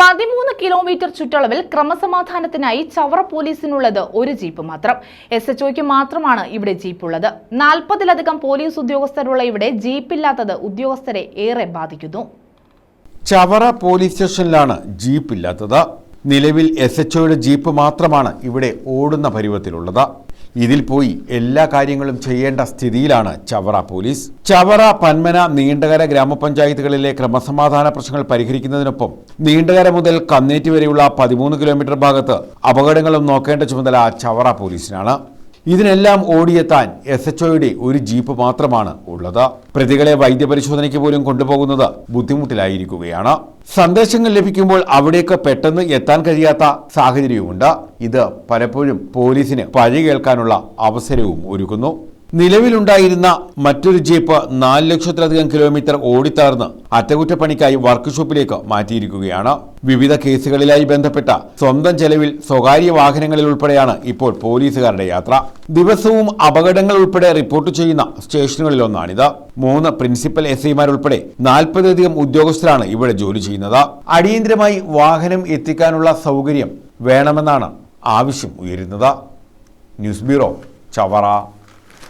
പതിമൂന്ന് കിലോമീറ്റർ ചുറ്റളവിൽ ക്രമസമാധാനത്തിനായി ചവറ പോലീസിനുള്ളത് ഒരു ജീപ്പ് മാത്രം. എസ് എച്ച് ഒക്ക് മാത്രമാണ് ഇവിടെ ജീപ്പ് ഉള്ളത് നാൽപ്പതിലധികം പോലീസ് ഉദ്യോഗസ്ഥരുള്ള ഇവിടെ ജീപ്പില്ലാത്തത് ഉദ്യോഗസ്ഥരെ ഏറെ ബാധിക്കുന്നു. ചവറ പോലീസ് സ്റ്റേഷനിലാണ് ജീപ്പ് ഇല്ലാത്തത് നിലവിൽ എസ് എച്ച് ഒയുടെ ജീപ്പ് മാത്രമാണ് ഇവിടെ ഓടുന്ന പരുവത്തിലുള്ളത്. ഇതിൽ പോയി എല്ലാ കാര്യങ്ങളും ചെയ്യേണ്ട സ്ഥിതിയിലാണ് ചവറ പോലീസ്. ചവറ പന്മന നീണ്ടകര ഗ്രാമപഞ്ചായത്തുകളിലെ ക്രമസമാധാന പ്രശ്നങ്ങൾ പരിഹരിക്കുന്നതിനൊപ്പം നീണ്ടകര മുതൽ കന്നേറ്റി വരെയുള്ള പതിമൂന്ന് കിലോമീറ്റർ ഭാഗത്ത് അപകടങ്ങളും നോക്കേണ്ട ചുമതല ചവറ പോലീസിനാണ്. ഇതിനെല്ലാം ഓടിയെത്താൻ എസ് എച്ച് ഒയുടെ ഒരു ജീപ്പ് മാത്രമാണ് ഉള്ളത്. പ്രതികളെ വൈദ്യപരിശോധനയ്ക്ക് പോലും കൊണ്ടുപോകുന്നത് ബുദ്ധിമുട്ടിലായിരിക്കുകയാണ്. സന്ദേശങ്ങൾ ലഭിക്കുമ്പോൾ അവിടേക്ക് പെട്ടെന്ന് എത്താൻ കഴിയാത്ത സാഹചര്യവുമുണ്ട്. ഇത് പലപ്പോഴും പോലീസിന് പഴി കേൾക്കാനുള്ള അവസരവും ഒരുക്കുന്നു. നിലവിലുണ്ടായിരുന്ന മറ്റൊരു ജീപ്പ് നാല് ലക്ഷത്തിലധികം കിലോമീറ്റർ ഓടിത്തളർന്ന് അറ്റകുറ്റപ്പണിക്കായി വർക്ക്ഷോപ്പിലേക്ക് മാറ്റിയിരിക്കുകയാണ്. വിവിധ കേസുകളിലായി ബന്ധപ്പെട്ട സ്വന്തം ചെലവിൽ സ്വകാര്യ വാഹനങ്ങളിൽ ഉൾപ്പെടെയാണ് ഇപ്പോൾ പോലീസുകാരുടെ യാത്ര. ദിവസവും അപകടങ്ങൾ ഉൾപ്പെടെ റിപ്പോർട്ട് ചെയ്യുന്ന സ്റ്റേഷനുകളിലൊന്നാണിത്. മൂന്ന് പ്രിൻസിപ്പൽ എസ് ഐമാരുൾപ്പെടെ നാൽപ്പതിലധികം ഉദ്യോഗസ്ഥരാണ് ഇവിടെ ജോലി ചെയ്യുന്നത്. അടിയന്തരമായി വാഹനം എത്തിക്കാനുള്ള സൗകര്യം വേണമെന്നാണ് ആവശ്യം ഉയരുന്നത്. News bureau Chavara.